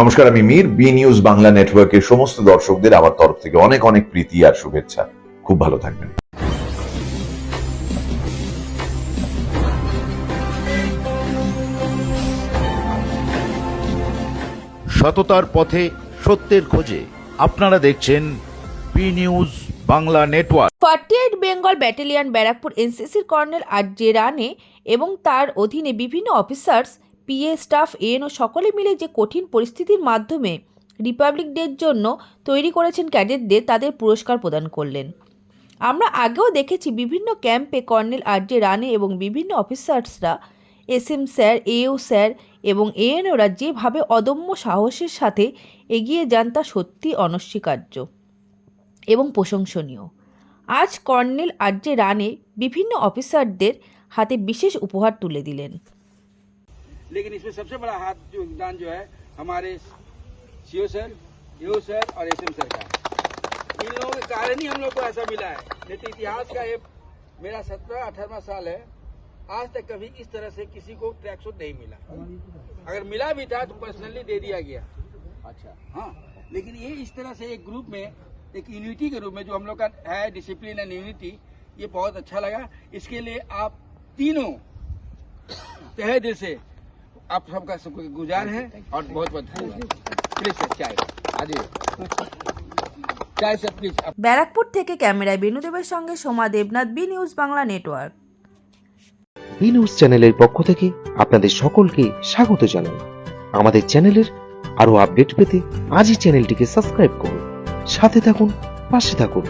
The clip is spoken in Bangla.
নমস্কার আমি মীর। বি নিউজ বাংলা নেটওয়ার্কের সমস্ত দর্শকদের আমার তরফ থেকে অনেক অনেক প্রীতি আর শুভেচ্ছা। খুব ভালো থাকবেন। সততার পথে সত্যের খোঁজে আপনারা দেখছেন B news Bangla network forty eight Bengal battalion Barrackpore এনসিসির colonel R J Rane এবং তার অধীনে বিভিন্ন অফিসার্স পিএ স্টাফ, এএনও সকলে মিলে যে কঠিন পরিস্থিতির মাধ্যমে রিপাবলিক ডের জন্য তৈরি করেছেন ক্যাডেটদের তাদের পুরস্কার প্রদান করলেন। আমরা আগেও দেখেছি বিভিন্ন ক্যাম্পে কর্নেল আর জে রানে এবং বিভিন্ন অফিসার্সরা, S M sir AO sir এবং এএনওরা যেভাবে অদম্য সাহসের সাথে এগিয়ে যান তা সত্যি অনস্বীকার্য এবং প্রশংসনীয়। আজ কর্নেল আর্যে রানে বিভিন্ন অফিসারদের হাতে বিশেষ উপহার তুলে দিলেন। लेकिन इसमें सबसे बड़ा हाथ जो योगदान जो है हमारे सीओ सर ईओ सर और एसएम सर का इन लोगों के कारण ही हम लोग को ऐसा मिला है। नहीं तो इतिहास का ये मेरा सत्रह अठारहवा साल है। आज तक कभी इस तरह से किसी को ट्रैक सूट नहीं मिला। अगर मिला भी था तो पर्सनली दे दिया गया। अच्छा। हाँ लेकिन ये इस तरह से एक ग्रुप में एक यूनिटी के रूप में जो हम लोग का है डिसिप्लिन एंड यूनिटी ये बहुत अच्छा लगा। इसके लिए आप तीनों तहे दिल से आप सबका सबको गुजार है और बहुत बहुत धन्यवाद प्लीज सर चाय आदि चाय सर प्लीज ব্যারাকপুর থেকে ক্যামেরায় বেনুদেবের সঙ্গে Soma Debnath B news Bangla network B news চ্যানেলের পক্ষ থেকে আপনাদের সকলকে স্বাগত জানাই আমাদের চ্যানেলের আরো আপডেট পেতে আজই চ্যানেলটিকে সাবস্ক্রাইব করুন সাথে থাকুন পাশে থাকুন